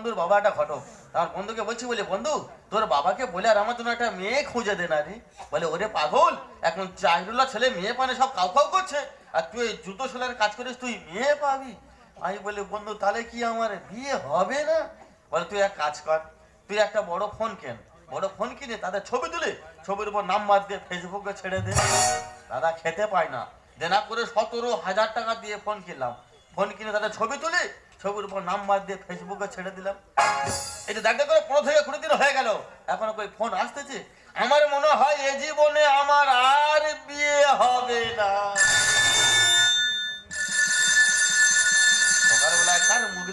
বন্ধুর বাবা একটা ঘটক। আমার বন্ধুকে বলছি, বলে, বন্ধু, তোর বাবাকে বলে আর আমার জন্য একটা মেয়ে খুঁজে দে না রে। বলে, ওরে পাগল, এখন চাহিদুল্লাহ ছেলে মেয়ে পানে সব কাউ কাউ করছে, আর তুই এই জুতো সেলার কাজ করিস, তুই মেয়ে পাবি? আমি বলি, বন্ধু, তাহলে কি আমার বিয়ে হবে না? বলে, তুই এক কাজ কর, তুই একটা বড় ফোন কেন, বড় ফোন কিনে তাদের ছবি তুলে, ছবির উপর নাম্বার দিয়ে ফেসবুকে ছেড়ে দে। দাদা, খেতে পায় না। দেনা করে সতেরো হাজার টাকা দিয়ে ফোন কিনলাম। ফোন কিনে তাদের ছবি তুলে, ছবির উপর নাম্বার দিয়ে ফেসবুকে ছেড়ে দিলাম। এটা দেখতে করে পনেরো থেকে কুড়ি দিন হয়ে গেল, এখনও কই ফোন আসতেছে? আমার মনে হয় এ জীবনে আমার আর বিয়ে হবে না।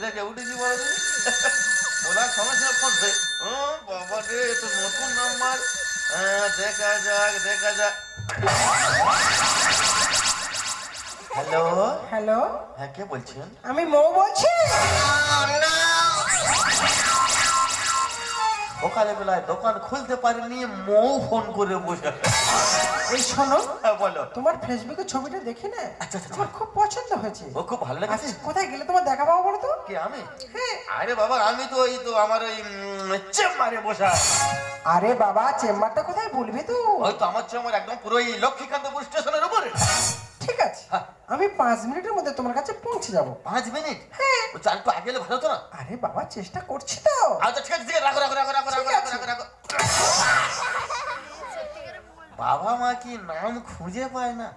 দেখে দেখি? ফোন তো নতুন নাম্বার? হ্যাঁ দেখা যাক দেখা যাক। হ্যালো? হ্যালো? হ্যাঁ কে বলছেন? আমি মৌ বলছি? সকালে বেলায় দোকান খুলতে পারিনি মৌ ফোন করে বসে এই শোনো হ্যাঁ বলো। তোমার ফেসবুকে ছবিটা দেখি না। আচ্ছা, আচ্ছা। আমার খুব পছন্দ হয়েছে। ও খুব ভালো লেগেছে? আচ্ছা কোথায় গেলে তোমার দেখা পাবো বলো তো? কি আমি? হ্যাঁ। আরে বাবা আমি তো এই তো আমার ওই চেম্বারে বসা আরে বাবা চেম্বারটা কোথায় বলবি তো? ওই তো আমার চেম্বার একদম পুরো এই লক্ষ্মীকান্তপুর স্টেশনের উপরে। আমি পাঁচ মিনিটের মধ্যে তোমার কাছে পৌঁছে যাব। পাঁচ মিনিট? হ্যাঁ। ও চার একটু আগে এলে ভালো তো না? আরে বাবা চেষ্টা করছি তো। আচ্ছা ঠিক আছে রাখো রাখো রাখো রাখো রাখো রাখো রাখো রাখো। বাবা মা কি নাম খুঁজে পায় না?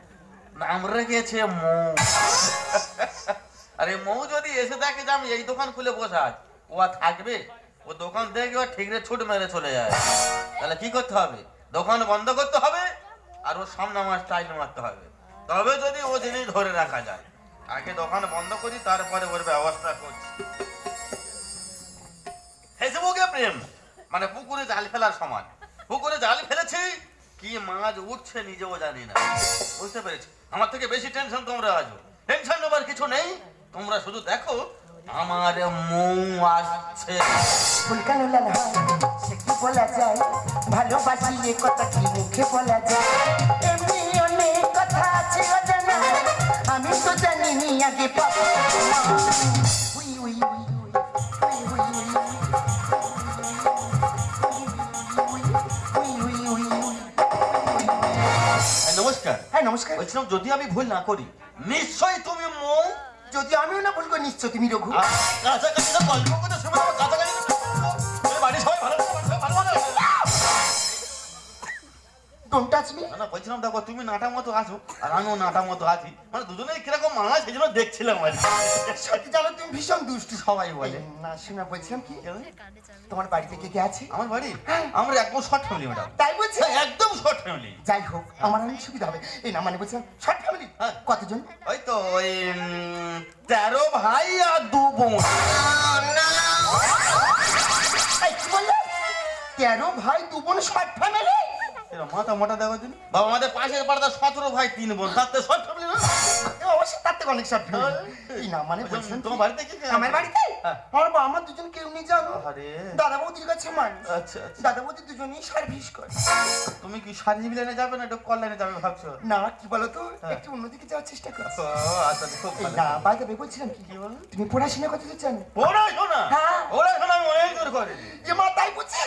নাম রেখেছে মৌ। আরে মৌ যদি এসে দেখে যে আমি এই দোকান খুলে বসে আছি ও আর থাকবে? ও দোকান দেখে ও ঠিকরে ছুট মেরে চলে যায়। তাহলে কি করতে হবে? দোকান বন্ধ করতে হবে আর ওর সামনে আমার স্টাইল মারতে হবে। তবে যদি ও জিনিস ধরে রাখা যায়, আগে দোকান বন্ধ করি, তারপরে ওর ব্যবস্থা করছি। ফেসবুকে প্রেম মানে পুকুরে জাল ফেলার সমান। পুকুরে জাল ফেলেছি, কি মাছ উঠছে নিজেও জানি না। বুঝতে পেরেছি? আমার থেকে বেশি টেনশন তোমরা আছো টেনশন নেবার কিছু নেই, তোমরা শুধু দেখো, আমার মৌ আসছে। ফুলকানো সে কি বলা যায়? ভালোবাসি কথা কি মুখে বলা যায়? হ্যাঁ, নমস্কার। হ্যাঁ নমস্কার। বলছিলাম যদি আমি ভুল না করি নিশ্চয় তুমি মৌ যদি আমিও না ভুল করি নিশ্চয় তুমি রঘু। কাছাকাছি বলব কথা সময় ডোন্ট টাচ মি না বলছিলাম দেখো তুমি নাটা মতো আছো আর আমিও নাটা মতো আছি। মানে দুজনেই কীরকম মানা সেই জন্য দেখছিলাম আর সত্যি জানো তুমি ভীষণ দুষ্টু সবাই বলে। না শোনা বলছিলাম কি? তোমার বাড়িতে কে কে আছে? আমার বাড়ি? আমরা একদম শর্ট ফ্যামিলি ম্যাডাম তাই বলছি? একদম শর্ট ফ্যামিলি যাই হোক আমার অনেক সুবিধা হবে। এই না মানে বলছিলাম শর্ট ফ্যামিলি হ্যাঁ। কতজন? ওই তো ওই তেরো ভাই আর দু বোন। তেরো ভাই দু বোন শর্ট ফ্যামিলি মাথা মোটা দেওয়া দিন বাবা আমাদের পাশের সতেরো ভাই তিন বোন। তাতে ফ্যামিলি না অবশ্যই তার থেকে অনেক শর্ট ফ্যামিলি না মানে তোমার বাড়িতে কি আমার বাড়িতে? হ্যাঁ। আমার বাবা আমার দুজন কেউ নেই জানো? আরে দাদা বৌদির কাছে মানুষ। আচ্ছা আচ্ছা। দাদা বৌদি দুজনেই সার্ভিস করে। তুমি কি সার্ভিস লাইনে যাবে না একটু কল লাইনে যাবে ভাবছ? না কি বলতো? হ্যাঁ। একটু অন্যদিকে যাওয়ার চেষ্টা করছি ও, আচ্ছা খুব ভালো। না বাইরে বলছিলাম কি? কি বলো? তুমি পড়াশোনা জানো। পড়াশোনা? হ্যাঁ। পড়াশোনা আমি অনেক দূর এ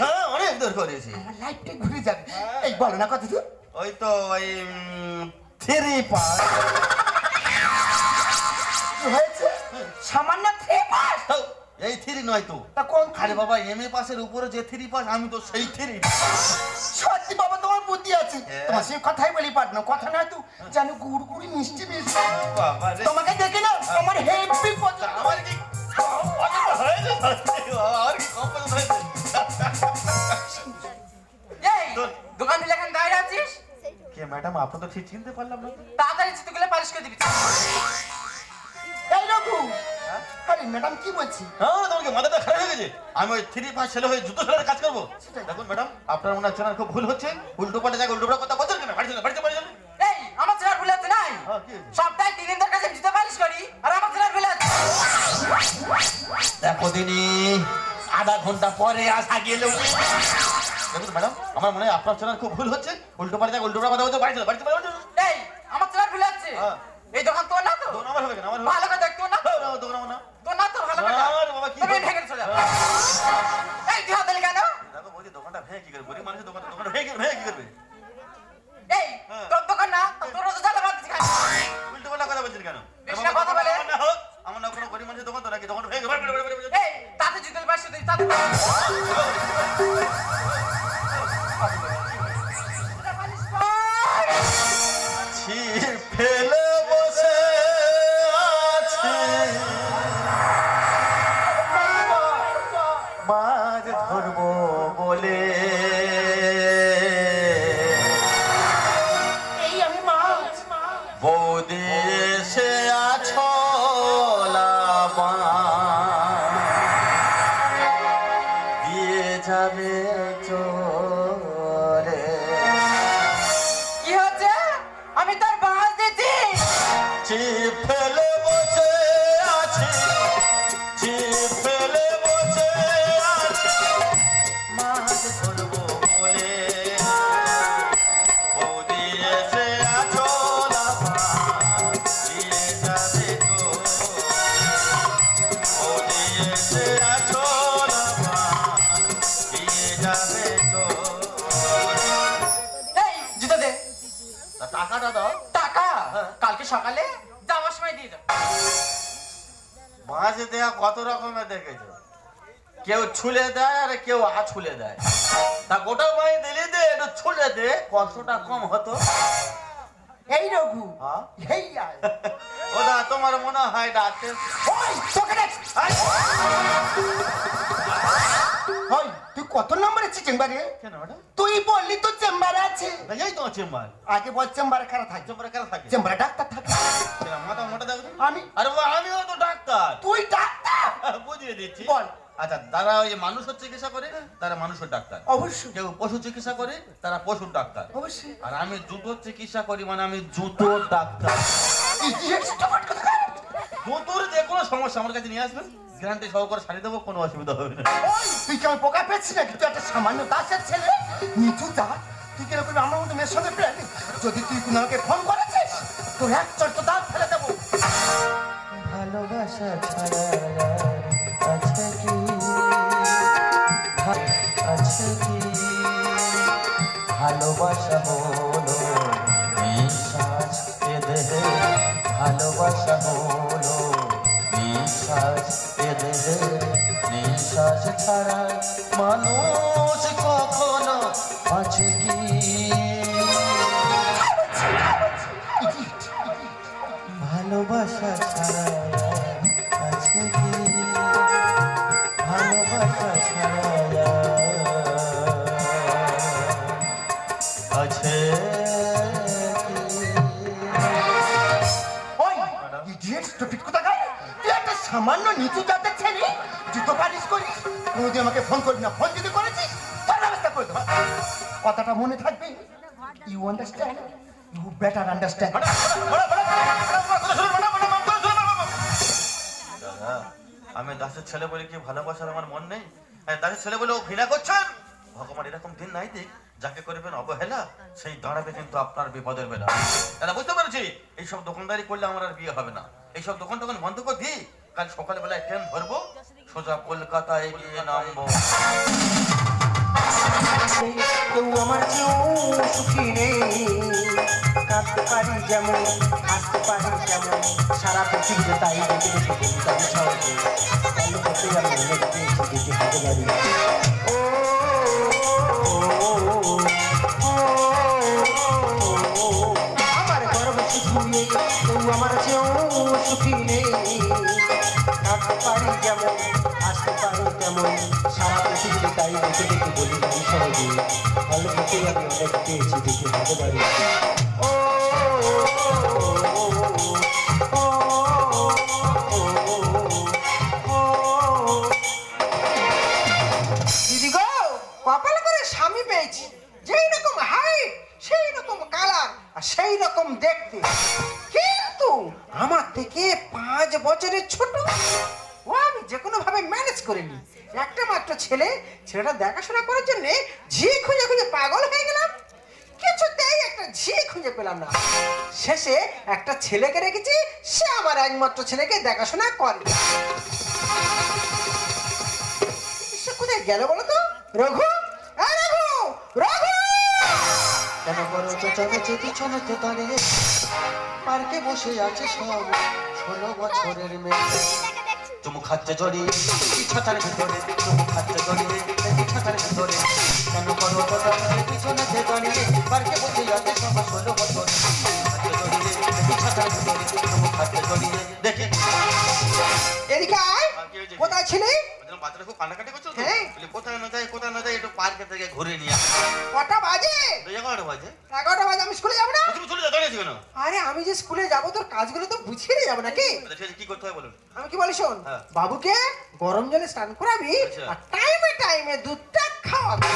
হ্যাঁ অনেক দূর করেছি। আমার লাইফটাই ঘুরে যাবে। হ্যাঁ। এই বলো না কত দূর ওই তো ওই থ্রি পাস। হয়েছে? সামান্য থ্রি পাস? এই থ্রি নয় তো। তা কোন আরে বাবা এম এ পাসের উপরে যে থ্রি পাস আমি তো সেই থ্রি। সত্যি বাবা তোমার বুদ্ধি আছে। হ্যাঁ। তোমার সে কথাই বলি পারনো কথা নয় তো যেন গুড় গুড়ি মিষ্টি। মিষ্টি তোমাকে দেখে না আমার হেভি পছন্দ আমার কি আমার কি কম পছন্দ হয়েছে? দোকান থেকে এখন দাঁড়িয়ে আছিস? কে ম্যাডাম আপনার তো ঠিক চিনতে পারলাম না। তাড়াতাড়ি জুতোগুলো পালিশ করে দিবি। এই রঘু আরে ম্যাডাম কি বলছি হ্যাঁ তোমাকে মাথাটা খারাপ হয়ে গেছে। আমি ওই থ্রি পাস ছেলে হয়ে জুতো সেলার কাজ করব। দেখুন ম্যাডাম আপনার মনে হচ্ছে না খুব ভুল হচ্ছে। উল্টো পাল্টা জায়গায় উল্টো পাল্টা কথা বলছেন কেন? বাড়ি চলে বাড়ি চলে এই আমার ছেলের ভুল আছে নাই? হ্যাঁ? সপ্তাহে তিন দিন কাছে জুতো পালিশ করি আর আমার ছেলের ভুল আছে। দেখো দিনি আধা ঘণ্টা পরে আসা গেল। দেখুন ম্যাডাম আমার মনে হয় আপনার ছেলের খুব ভুল হচ্ছে উল্টো পাল্টা উল্টো পাল্টা কথা বলতে বাড়ি চলো বাড়ি চলো এই আমার ছেলের ভুল আছে হ্যাঁ। এই দোকান না তো দোকান আমার হবে কেন আমার ভালো করে দেখ তোর না না, না, দোকান আমার না তোর না তো ভালো করে না, বাবা, কি তবে ভেঙে চলে এই তুই দিলি কেন দেখো বৌদি দোকানটা ভেঙে কি করবে গরিব মানুষের দোকান দোকানটা ভেঙে ভেঙে কি করবে এই হ্যাঁ। তোর দোকান না তোর তো জ্বালা বাদ দিচ্ছি উল্টো পাল্টা কথা বলছেন কেন বেশি কথা বলে। আমার না কোনো গরিব মানুষের দোকান তো নাকি দোকান ভেঙে। এই তাতে জুতোর পাশে তাতে সকালে যাওয়ার সময় দিয়ে যাও মাছ দেয়া কত রকমের দেখেছ? কেউ ছুলে দেয় আর কেউ আছুলে দেয়। তা গোটা মাই দিলি দে একটু ছুলে দে কষ্টটা কম হতো। এই রঘু হ্যাঁ? এই ওদা তোমার মনে হয় ডাকতে? ওই তোকে ওই তুই কত নম্বরে আছিস চেম্বারে? কেন তুই বললি তো চেম্বারে আছে। এই তোমার চেম্বার। আগে বল চেম্বারে থাকে? চেম্বারে থাকে? চেম্বারে ডাক্তার থাকে। মাথা মোটা দেখো আমি? আরে আমিও তো ডাক্তার। তুই ডাক্তার? বুঝিয়ে দিচ্ছি। বল। আচ্ছা যারা ওই মানুষের চিকিৎসা করে তারা মানুষের ডাক্তার। অবশ্যই। কেউ পশু চিকিৎসা করে তারা পশুর ডাক্তার। অবশ্যই। আর আমি জুতোর চিকিৎসা করি মানে আমি জুতোর ডাক্তার। কোথাকার। জুতোর যে কোনো সমস্যা আমার কাছে নিয়ে আসবেন। গ্যারান্টি সহকারে সারি দেবো কোনো অসুবিধা হবে না। ওই, তুই কি পোকা পেয়েছিস নাকি? তুই একটা সামান্য দাসের ছেলে? নিচু যা তুই কীরকম আমার মতো মেয়ের সঙ্গে প্রেম যদি তুই কোনো আমাকে ফোন করেছিস তোর এক চট দাঁত ফেলে দেবো। ভালোবাসা ছাড়া আছে কি? আছে কি? ভালোবাসা দেহে ভালোবাসা হলো ছাড়া মানুষ কখনো আছে কি? ভালোবাসা ছাড়া আছে কি? ভালোবাসা ছাড়া আছে সামান্য নিচু আমাকে ফোন করবি না ফোন যদি করেছিস তার ব্যবস্থা করে দেবো। কথাটা মনে থাকবে। You understand you better understand আমি দাসের ছেলে বলে কি ভালোবাসার আমার মন নেই? হ্যাঁ, দাসের ছেলে বলে ও ঘৃণা করছেন? ভগবান এরকম দিন নাই দিক। যাকে করবেন অবহেলা সেই দাঁড়াবে কিন্তু আপনার বিপদের বেলা। দাদা বুঝতে পেরেছি? এইসব দোকানদারি করলে আমার আর বিয়ে হবে না। এইসব দোকান টোকান বন্ধ করে দিই। কাল সকালবেলায় ট্রেন ধরবো। সোজা কলকাতায় গিয়ে নামবো। কেউ আমার সুখী নেই। কাঁদতে পারি যেমন হাসতে পারি যেমন সারা পৃথিবীতে তাই দেখে দেখে ও, আমার গর্ব কেউ আমার সুখী নেই। পারি যেমন হাসতে পারি তেমন সারা পৃথিবীতে তাই দেখে দেখে বলি তাই সহজে অল্পতে আমি অনেক পেয়েছি দেখে হতে পারি কপাল করে স্বামী পেয়েছি। যেই রকম হাইট সেই রকম কালার আর সেই রকম দেখতে। কিন্তু আমার থেকে পাঁচ বছরের ছোট ও আমি যে কোনো ভাবে ম্যানেজ করে একটা মাত্র ছেলে, ছেলেটা দেখাশোনা করার জন্য ঝি খুঁজে খুঁজে পাগল হয়ে গেলাম। কিছুতেই একটা ঝি খুঁজে পেলাম না। শেষে একটা ছেলেকে রেখেছি, সে আমার একমাত্র ছেলেকে দেখাশোনা করে। সে কোথায় গেল বলো তো? রঘু? রঘু! রঘু! কেন করো তো পিছনেতে দাঁড়িয়ে পার্কে বসে আছে সব, ষোলো বছরের মেয়ে। চুমু খাচ্ছে জড়িয়ে ছাতার ভিতরে চুমু খাচ্ছে জড়িয়ে ছাতার ভিতরে। কেন করো কথা পিছনে পিছনেতে দাঁড়িয়ে পার্কে বসে আছে সব ষোলো বছর। ছাতার ভিতরে চুমু খাচ্ছে জড়িয়ে দেখে? কোথায় ছিলি? বাচ্চাটা খুব কান্নাকাটি করছ তো? হ্যাঁ। বলি, কোথায় না যায় কোথায় না যায় একটু পার্কে থেকে ঘুরে নিয়ে আসি। কটা বাজে দুই এগারোটা বাজে এগারোটা বাজে আমি স্কুলে যাব না তুমি চলে যাও দাঁড়িয়েছি কেন আরে আমি যে স্কুলে যাব তোর কাজগুলো তো বুঝিয়ে নিয়ে যাব নাকি ঠিক আছে, কি করতে হয় বলুন আমি কি বলি শোন হ্যাঁ। বাবুকে গরম জলে স্নান করাবি আচ্ছা। আর টাইমে টাইমে দুধটা খাওয়াবি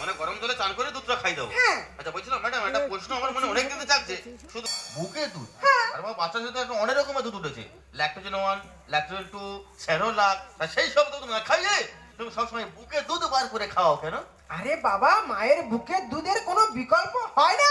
মানে গরম জলে চান করে দুধটা খাই দাও হ্যাঁ। আচ্ছা বলছিলাম ম্যাডাম একটা প্রশ্ন আমার মনে অনেক দিন চাচ্ছে শুধু বুকে দুধ হ্যাঁ। আর বাবা বাচ্চার সাথে এখন অনেক রকমের দুধ উঠেছে Lactogen one Lactogen two Cerelac আর সেই সব দুধ না খাইয়ে তুমি সবসময় বুকে দুধ বার করে খাও কেন আরে বাবা মায়ের বুকের দুধের কোনো বিকল্প হয় না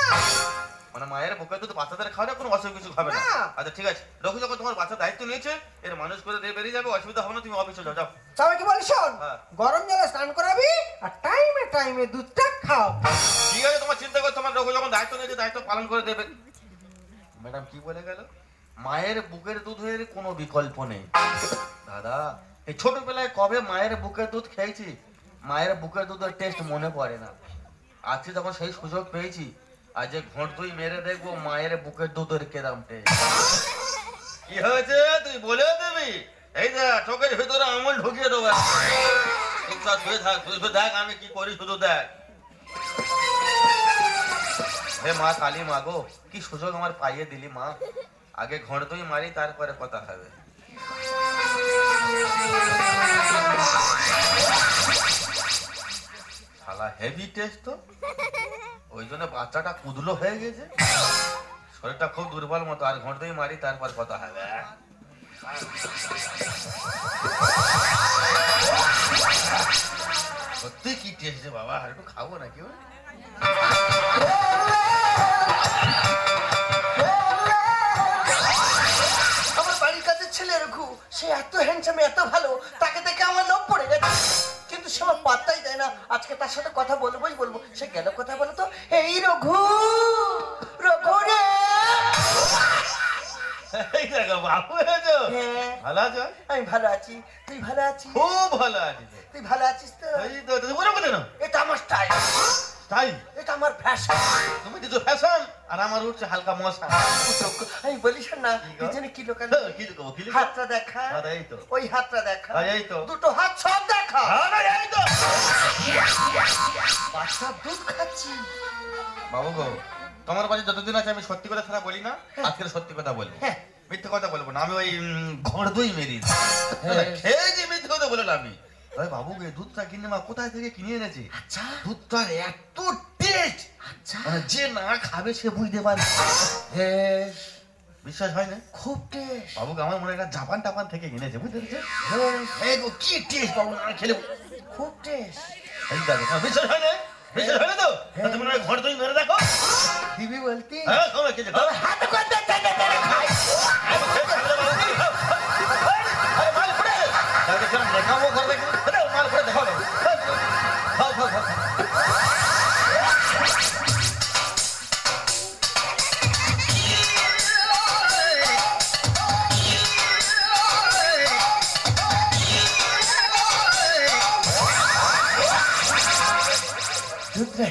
মানে মায়ের বুকে দুধ বাচ্চাদের খাওয়ালে কোনো অসুখ কিছু হবে না। আচ্ছা ঠিক আছে। রঘু যখন তোমার বাচ্চার দায়িত্ব নিয়েছে এর মানুষ করে দিয়ে বেরিয়ে যাবে অসুবিধা হবে না তুমি অফিসে যাও যাও। তবে কি বলি শোন হ্যাঁ। গরম জলে স্নান করাবি আর টাইমে টাইমে দুধটা খাও। ঠিক আছে তোমার চিন্তা করতে তোমার রঘু যখন দায়িত্ব নিয়েছে দায়িত্ব পালন করে দেবে। ম্যাডাম কি বলে গেল? মায়ের বুকের দুধের কোনো বিকল্প নেই। দাদা এই ছোটবেলায় কবে মায়ের বুকের দুধ খেয়েছি? মায়ের বুকের দুধের টেস্ট মনে পড়ে না। আজকে যখন সেই সুযোগ পেয়েছি আজ ঘোট দুই মেরে দেখব, মায়ের বুকের দুধের কেরাম টেস্ট। কি হয়েছে? তুই বলে দিবি? এই দেখ চোখের ভিতরে আমল ঢুকিয়ে দেবো শুয়ে থাক তুই শুধু দেখ আমি কি করি, শুধু দেখ। হে মা, কালী মা গো, কি সুযোগ আমার পাইয়ে দিলি মা। আগে ঘর তুই মারি, তারপরে কথা হবে। শালা হেভি টেস্ট তো। ওই জন্য বাচ্চাটা কুদলো হয়ে গেছে। শরীরটা খুব দুর্বল মতো, আর ঘর তুই মারি, তারপর কথা হবে সত্যি কি টেস্ট বাবা, আর একটু খাব নাকি ভালো আছো? আমি ভালো আছি। তুই ভালো আছিস? খুব ভালো আছি তুই ভালো আছিস তো? এই তো তুমি বলো কোথায় এটা আমার স্টাইল এটা আমার ফ্যাশন তুমি দিছো ফ্যাশন আর আমার উঠছে হালকা মশা। আমি বলিস না কি গো? কি লোকাল কি দেবো কি হাতটা দেখা। হ্যাঁ, এই তো। ওই হাতটা দেখা। হ্যাঁ, এই তো। দুটো হাত সব দেখা। আরে এই তো। বাচ্চা দুধ খাচ্ছি। বাবু গো তোমার বাড়ি যতদিন আছে আমি সত্যি কথা ছাড়া বলি না আজকের সত্যি কথা বলব। হ্যাঁ। মিথ্যে কথা বলব না আমি ওই উম, ঘর দই মেরি। হ্যাঁ। খেয়েছি মিথ্যে কথা বলে আমি? বাবু দুধটা কিনে মা কোথায় থেকে কিনে এনেছি? আচ্ছা। দুধটার এত টেস্ট আচ্ছা। মানে যে না খাবে সে বুঝতে পারে। হ্যাঁ বিশ্বাস হয় না? খুব টেস্ট বাবুকে আমার মনে হয় জাপান টাপান থেকে কিনেছে বুঝতে পেরেছে? হ্যাঁ কি টেস্ট বাবু না খেলে খুব টেস্ট তোমার বিশ্বাস হয় না? বিশ্বাস হয় না তো? তা তুমি হয় ঘর দই মেরে দেখো। দিবি বলতি হ্যাঁ হাত করতে দেখাবো দেখো মাল করে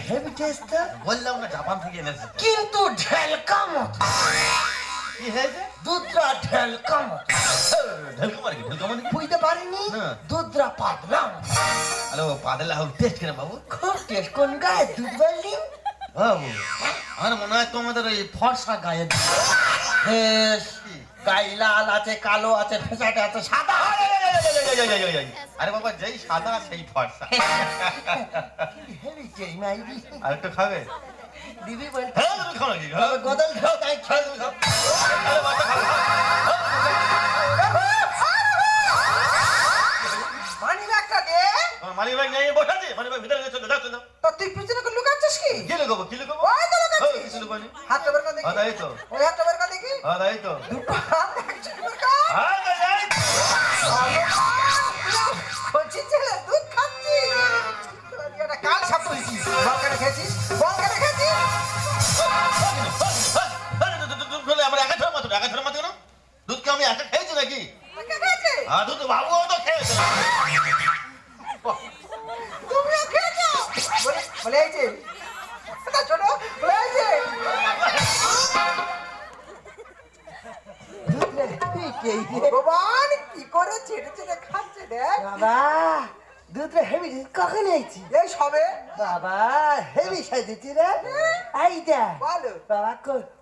হেভি টেস্ট বললাম না জাপান থেকে এনেছে। কিন্তু ঢেলকা মত কি হয়েছে? দুধটা ঢেলকা মত ঢেলকা মারি ঢেলকা মারি বুঝতে পারিনি। দুধটা পাতলা। হ্যালো পাদলা হোক টেস্ট কেন বাবু? খুব টেস্ট কোন গায়ে? দুধ বললি বাবু আমার মনে হয় তোমাদের ওই ফর্সা গায়ের বেশ। গাই লাল আছে কালো আছে ফেসাটে আছে সাদা। আরে বাবা যেই সাদা সেই ফর্সা। আর একটু খাবে? দিবি বলতে তুমি খাও নাকি? খাও। গদল খাও তাই খাও, মানি ব্যাগ নিয়ে বসাতে মানি ব্যাগ ভিতরে চলে যাও চলে যাও। তো তুই পিছনে করে লুকাচ্ছিস কি? কি লুকাবো কি লুকাবো। ওই তো লুকাচ্ছিস। কিছু লুকানি হাতটা বের কর দেখি হ্যাঁ তাই তো। ওই হাতটা বের কর দেখি হ্যাঁ তাই তো। দুটো হাত একসাথে বের কর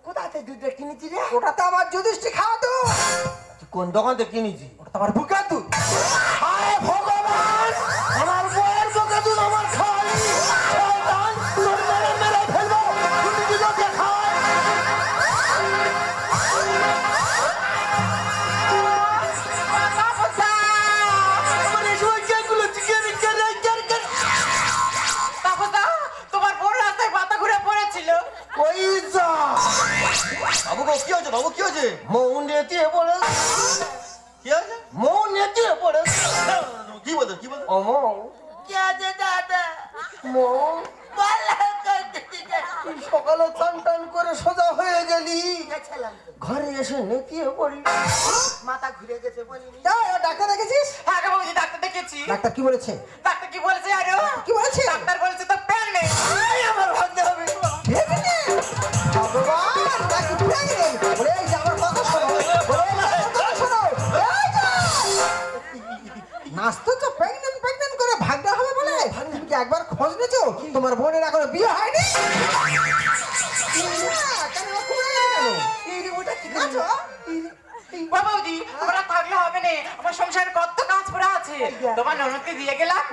কোথাতে দুধটা কিনেছি রে ওটা তো আমার যুধিষ্ঠি খাওয়া তো। কোন দোকান থেকে কিনেছি?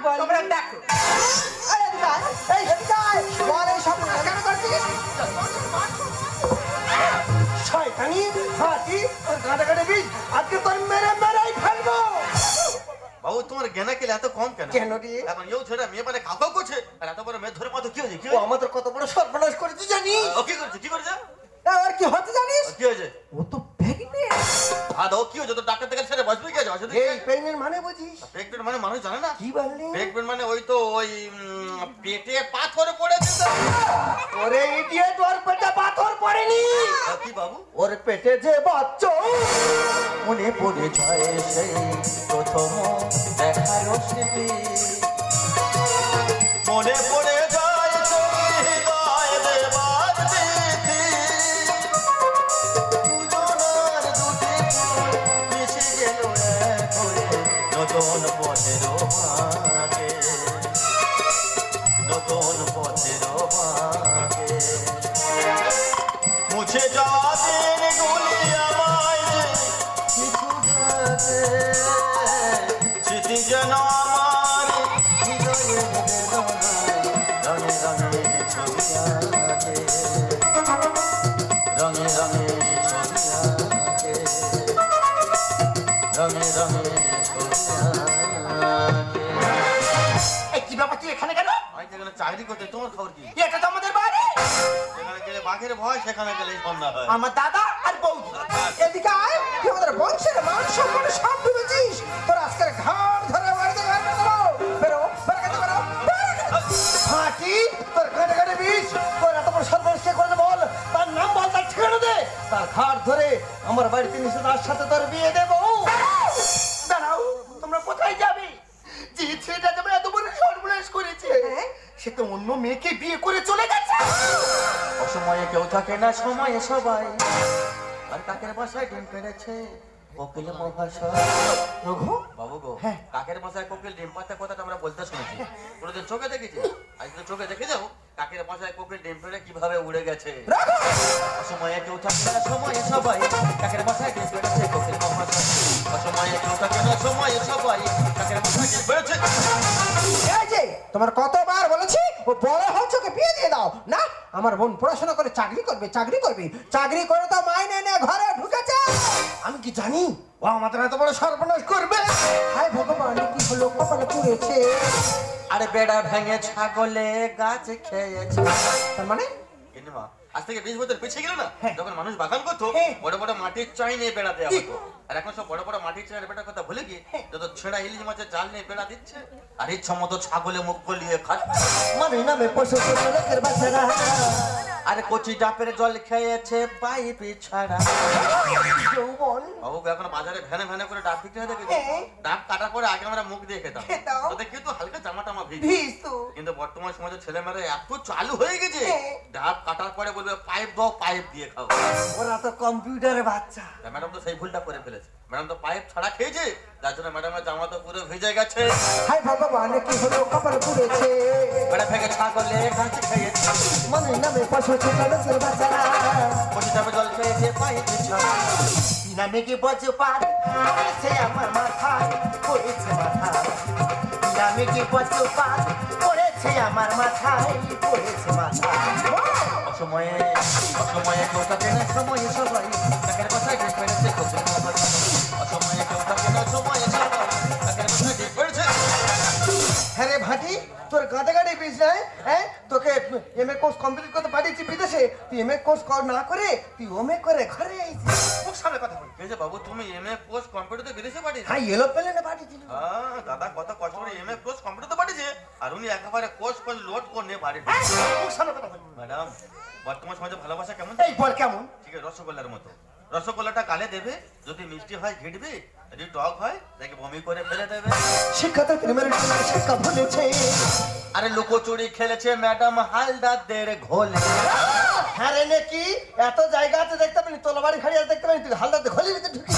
দিয়ে গেলাম পেটে পাথর পড়েছে ওরে ইডিয়েট ওর পেটে পাথর পড়েনি। কি বাবু? ওর পেটে যে বাচ্চা উনি পড়ে যায় সেই প্রথম দেখার স্মৃতি। তুই এখানে কেন? আমি যেখানে চাকরি করতে তোমার খবর কি? এটা তো আমাদের বাড়ি। গেলে বাঘের ভয় সেখানে গেলে সন্ধ্যা হয়। আমার দাদা আর বৌদি এদিকে আয় তুই আমাদের বংশের মান সম্মান সব ডুবেছিস তোর আজকের ঘাট ধরে বাড়িতে বের বেরো বেরো তোর কাটে কাটে বিষ। তোর এত বড় সর্বনাশ কে করেছে বল? তার নাম বল তার ঠিকানা দে। তার ধরে আমার বাড়িতে নিচে তার সাথে তোর বিয়ে দেবো। মেয়েকে বিয়ে করে চলে গেছে। অসময়ে কেউ থাকে না সময়ে সবাই। আর কাকের বাসায় ডিম পেড়েছে কোকিল মহাশয়। রঘু? বাবু গো হ্যাঁ। কাকের বাসায় কোকিল ডিম কথাটা আমরা বলতে শুনেছি। কোনোদিন চোখে দেখেছি? আজ তো চোখে দেখে যাও কাকের বাসায় কোকিল ডিম পেড়ে কীভাবে উড়ে গেছে। অসময়ে কেউ থাকে না সময়ে সবাই। কাকের বাসায় ডিম পেড়েছে কোকিল মহাশয়। অসময়ে কেউ থাকে না সময়ে সবাই। কাকের বাসায় ডিম পেড়েছে। তোমার বলেছি ও বড় হচ্ছে ওকে বিয়ে দিয়ে দাও। না আমার বোন পড়াশোনা করে চাকরি করবে চাকরি করবে। চাকরি করে তো মাইনে নিয়ে ঘরে ঢুকেছে। আমি কি জানি ও আমাদের এত বড় সর্বনাশ করবে? হায় ভগবান কি হলো কপালে পুড়েছে। আরে বেড়া ভেঙে ছাগলে গাছ খেয়েছে। তার মানে? আজ থেকে বিশ বছর পিছিয়ে গেল না যখন মানুষ বাগান করতো হ্যাঁ। বড় বড় মাটির চাই নিয়ে বেড়া দেওয়া হতো। আর এখন সব বড় বড় মাটির চাই বেড়ার কথা ভুলে গিয়ে যত ছেঁড়া ইলিশ মাছের জাল নিয়ে বেড়া দিচ্ছে আর ইচ্ছা মতো ছাগলে মুখ গলিয়ে খাচ্ছে। মানে নামে পশু পশু লোকের বাচ্চারা আরে কচি ডাপের জল খেয়েছে পাইপে ছাড়া। যৌবন। বাবু এখন বাজারে ভ্যানে ভ্যানে করে ডাব বিক্রি হয় দেখেছি হ্যাঁ। ডাব কাটার পরে আগে আমরা মুখ দিয়ে খেতাম। তাতে কিন্তু হালকা জামা টামা ভিজ। ভিজ কিন্তু বর্তমান সমাজে ছেলেমেয়েরা এত চালু হয়ে গেছে। হ্যাঁ। ডাব কাটার পরে বলবে পাইপ দাও পাইপ দিয়ে খাও। ওরা তো কম্পিউটারের বাচ্চা। ম্যাডাম তো সেই ভুলটা করে ফেলেছে। ম্যাডাম তো পাইপ ছাড়া খেয়েছে যার জন্য ম্যাডামের জামা তো পুরো ভিজে গেছে। হায় ভগবান কি হলো? কপালে পুড়েছে। বেড়া ভেঙে ছাগলে গাছ খেয়েছে মানে নামে পশু লোকের বাচ্চারা কচি ডাবে জল খেয়েছে পাইপ ছাড়া নামে কি পশু পার? পড়েছে আমার মাথায় পড়েছে মাথায় নামে কি পশু পার? পড়েছে আমার মাথায় পড়েছে মাথায় অসময়ে অসময়ে থাকে সময়ে সবাই? তাকের কথায় গাড়ি বীজ নাই হ্যাঁ? তোকে এম এ কোর্স কমপ্লিট করতে পাঠিয়েছি বিদেশে। তুই এম এ কোর্স না করে তুই ওম এ করে ঘরে আইছিস। সামনে কথা বলি। এই যে বাবু তুমি এমএ পোস্ট কম্পিউটারে বিদেশে পাঠিয়েছো? হ্যাঁ পাঠিয়েছিল। হ্যাঁ দাদা কত কষ্ট করে এমএ কোর্স কম্পিউটারে পাঠিয়েছে। আর উনি একেবারে কোর্স করে লোড করে নিয়ে খুব সামনে কথা বলি। ম্যাডাম বর্তমান সমাজে ভালোবাসা কেমন? এই বল কেমন? ঠিক আছে রসগোল্লার মতো। রসগোল্লাটা গালে দেবে যদি মিষ্টি হয় ঘিটবে যদি টক হয় তাকে বমি করে ফেলে দেবে শিক্ষাতে প্রেমের শিক্ষা ভুলেছে আরে লুকোচুরি খেলেছে ম্যাডাম হালদারদের ঘোলে হ্যাঁ রে নাকি? এত জায়গা আছে দেখতে পাবি তোলা খাড়ি আছে দেখতে পাবি তুই হালদাতে খলি ভিতরে ঢুকি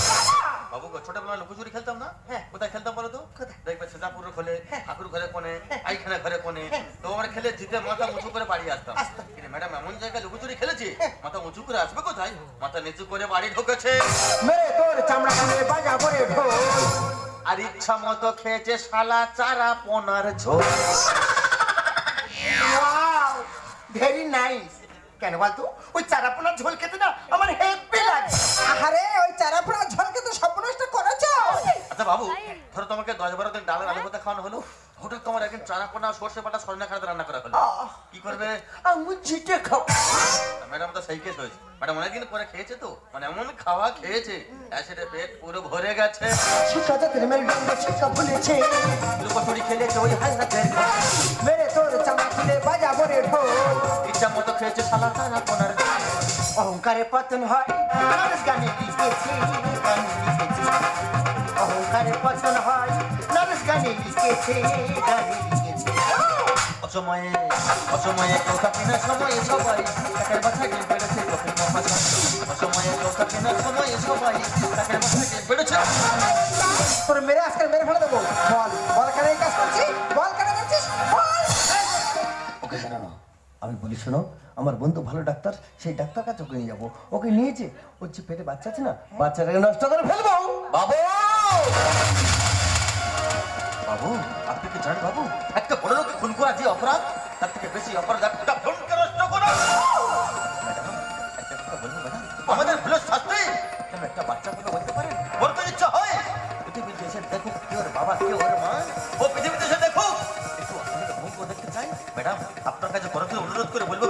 বাবু ছোটবেলা লুকোচুরি খেলতাম না? হ্যাঁ। কোথায় খেলতাম বলো তো? দেখবে সেজাপুরের ঘরে ঠাকুর ঘরে কোনে আইখানা ঘরে কোনে তো আমরা খেলে জিতে মাথা উঁচু করে বাড়ি আসতাম। কিন্তু ম্যাডাম এমন জায়গায় লুকোচুরি খেলেছি মাথা উঁচু করে আসবে কোথায়? মাথা নিচু করে বাড়ি ঢুকেছে। মেরে তোর চামড়া কানে বাজা করে আর ইচ্ছা মতো খেয়েছে শালা চারা পোনার ঝোল। ভেরি নাইস কেন বলতো? ওই চারা পোনার ঝোল খেতে না আমার হেপি লাগে। আরে ওই চারা পোনার ঝোল খেতে সর্বনষ্ট করেছ। আচ্ছা বাবু ধরো তোমাকে দশ বারো দিন ডালের আলু কথা খাওয়ানো হলো। হঠাৎ তোমার একদিন চারা পোনা সর্ষে পাতা সজনা খাতে রান্না করা হলো। কি করবে? আমি জিতে খাব। ম্যাডাম তো সেই কেস হয়েছে। ম্যাডাম অনেকদিন পরে খেয়েছে তো? মানে এমন খাওয়া খেয়েছে। অ্যাসিডে পেট পুরো ভরে গেছে। ভুলেছে। লুকোচুরি খেলেছে ওই হালনাতে। মেরে তোর চামড়া খুলে করে ঢোল। ইচ্ছা মতো খেয়েছে শালা চারা পোনার অহংকারে পতন হয় গানে লিখেছে। অহংকারে পতন হয় লিখেছে গানে লিখেছে অসময়ে অসময়ে সময়ে সবাই বেড়েছে সময়ে সবাই বেড়েছে। তোর মেরে আজকে মেরে ফেলে দেবো। বল বল কেন এই কাজ করছিস? বল কেন করছিস? বল। ওকে জানানো আমি বলি শোনো আমার বন্ধু ভালো ডাক্তার সেই ডাক্তার কাছে ওকে নিয়ে যাব। ওকে নিয়েছে ওর যে পেটে বাচ্চা আছে না বাচ্চাটাকে নষ্ট করে ফেলব। বাবু! বাবু, আপনি কি জানেন বাবু, একটা বড় লোককে খুন করা যে অপরাধ, তার থেকে বেশি অপরাধ একটা বোনকে নষ্ট করা? আমাদের শাস্তি। কেন একটা বাচ্চা কথা বলতে পারেন ওর তো ইচ্ছা হয়। পৃথিবীতে এসে দেখুক কে ওর বাবা, কে ওর মা। ও পৃথিবীতে এসে দেখুক। একটু আপনাদের মুখও দেখতে চাই। ম্যাডাম, আপনার কাছে বড় অনুরোধ করে বলব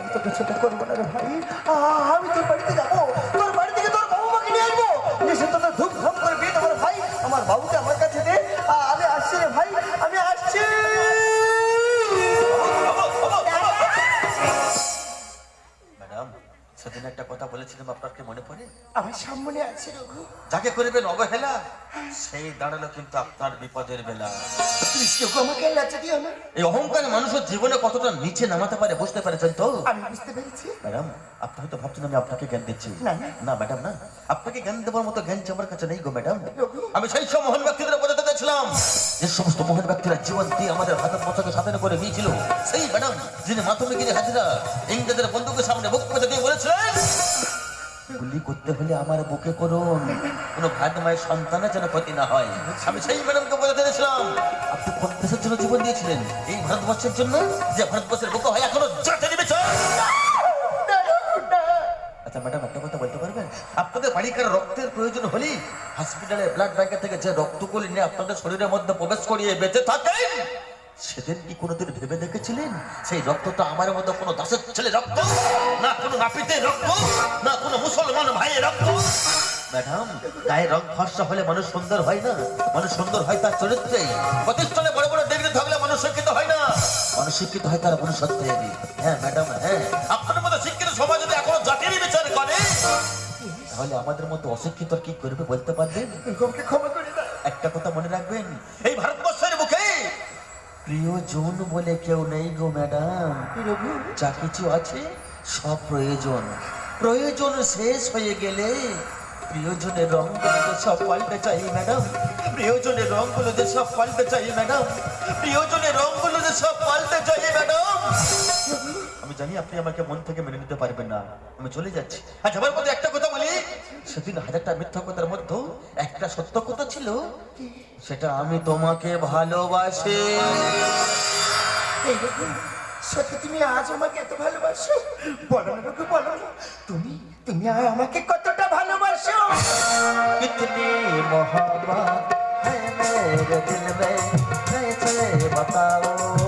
আমি তোকে ছোট করব না রে ভাই। আমি তোর বাড়িতে যাব। তোর বাড়ি থেকে তোর নিয়ে আসব। সে করে বিয়ে ভাই। আমার বাবুকে আমার কাছে দে। আমি আসছি রে ভাই। আমি আসছি। ম্যাডাম সেদিন একটা কথা বলেছিলাম আপনার মনে পড়ে? আমার সামনে আছে যাকে করবেন অবহেলা সেই দাঁড়াল কিন্তু আপনার বিপদের বেলা। প্লিজ আমাকে লজ্জা দিও না। এই অহংকারী মানুষের জীবনে কতটা নিচে নামাতে পারে বুঝতে পারছেন তো? আমি বুঝতে পেরেছি। ম্যাডাম আপনি হয়তো ভাবছেন আমি আপনাকে জ্ঞান দিচ্ছি। না, ম্যাডাম না। আপনাকে জ্ঞান দেওয়ার মতো জ্ঞান আমার কাছে নেই গো ম্যাডাম। আমি সেই সব মহান ব্যক্তিদের বোঝাতে চাইছিলাম। যে সমস্ত মহান ব্যক্তিরা জীবন দিয়ে আমাদের ভারত বর্ষকে স্বাধীন করে নিয়েছিল সেই ম্যাডাম যিনি মাধ্যমিক হাজিরা ইংরেজের বন্ধুকে সামনে বুক পেতে দিয়ে বলেছিলেন গুলি করতে হলে আমার বুকে করুন। কোনো ভাত মায়ের সন্তানের যেন ক্ষতি না হয়। আমি সেই ম্যাডামকে বোঝাতে চাইছিলাম আপনি কোন দেশের জন্য জীবন দিয়েছিলেন। এই ভারতবর্ষের জন্য যে ভারতবর্ষের বুকে হয়, এখনও আচ্ছা ম্যাডাম বলতে পারবেন? আপনাদের রক্তের প্রয়োজন হলেই হসপিটালে ব্লাড ব্যাংকের থেকে যে রক্তগুলি নিয়ে আপনাদের শরীরের মধ্যে প্রবেশ করিয়ে বেঁচে থাকেন? সেদিন কি কোনোদিন ভেবে দেখেছিলেন? সেই রক্তটা আমার মতো কোনো দাসের ছেলে রক্ত? না কোনো নাপিতের রক্ত? না কোনো মুসলমান ভাইয়ের রক্ত? ম্যাডাম গায়ে রং ফর্সা হলে মানুষ সুন্দর হয় না। মানুষ সুন্দর হয় তার চরিত্রেই। প্রতিষ্ঠানে বড় বড় ডিগ্রি থাকলে মানুষ শিক্ষিত হয় না। মানুষ শিক্ষিত হয় তার মনুষ্যত্বে হ্যাঁ ম্যাডাম হ্যাঁ। আপনার মতো শিক্ষিত সমাজ যদি এখনও জাতির বিচার করে তাহলে আমাদের মতো অশিক্ষিত কি করবে বলতে পারবেন? একটা কথা মনে রাখবেন। এই ভারতবর্ষের বুকে প্রিয়জন বলে কেউ নেই গো ম্যাডাম। যা কিছু আছে, সব প্রয়োজন। প্রয়োজন শেষ হয়ে গেলে প্রিয়জনের রঙগুলো যে সব পাল্টে চাই ম্যাডাম। প্রিয়জনের রঙগুলো যে সব পাল্টে চাই ম্যাডাম। প্রিয়জনের রঙগুলো যে সব পাল্টে চাই ম্যাডাম। আমি জানি আপনি আমাকে মন থেকে মেনে নিতে পারবেন না। আমি চলে যাচ্ছি। আচ্ছা আমার একটা কথা সেদিন হাজারটা মিথ্যা কথার মধ্যে একটা সত্য কথা ছিল সেটা আমি তোমাকে ভালোবাসি এই রঘু সত্যি তুমি আজ আমাকে এত ভালোবাসো বলো না রঘু বলো না তুমি তুমি আর আমাকে কতটা ভালোবাসো कितनी मोहब्बत है मेरे दिल में कैसे बताओ